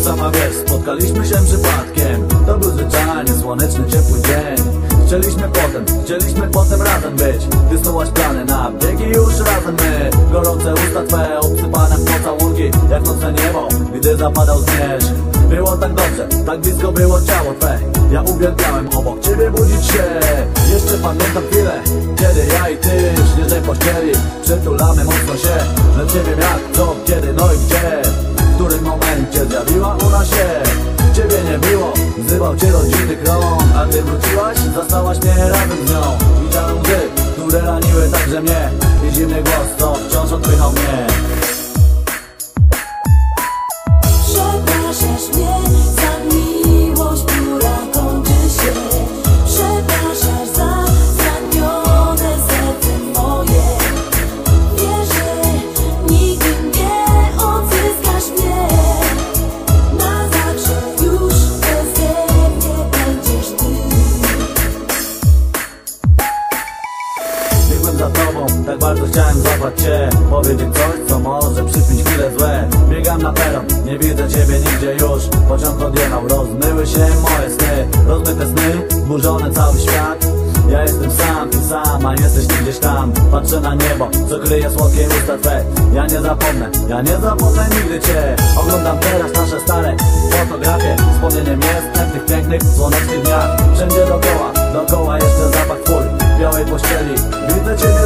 sama wiesz Spotkaliśmy się przypadkiem. To był zwyczajny, słoneczny, ciepły dzień. Chcieliśmy potem, chcieliśmy potem razem być. Ty snułaś plany na biegi już razem my. Gorące usta twe obsypane w pocałunki Jak nocne niebo, gdy zapadał zmierzch. Było tak dobrze, tak blisko było ciało twe. Ja uwielbiałem obok ciebie budzić się. Jeszcze pamiętam chwilę, kiedy ja i ty w śnieżnej pościeli Przytulamy mocno się, że ciebie miałem zastałaś mnie razem z nią. Widziałem łzy, które raniły także mnie. I zimny głos, co wciąż odpychał mnie cię Powiedzieć coś, co może przypić chwilę złe. Biegam na peron, nie widzę ciebie nigdzie już. Pociąg odjechał, rozmyły się moje sny. Rozmyte sny, zburzony cały świat. Ja jestem sam, ty sama, jesteś ty gdzieś tam. Patrzę na niebo, co kryje słodkie usta twe. Ja nie zapomnę, ja nie zapomnę nigdy cię. Oglądam teraz nasze stare fotografie. Wspomnieniem jest tych pięknych, słonecznych dniach. Wszędzie dookoła, dookoła jeszcze zapach twój. Białej pościeli, widzę ciebie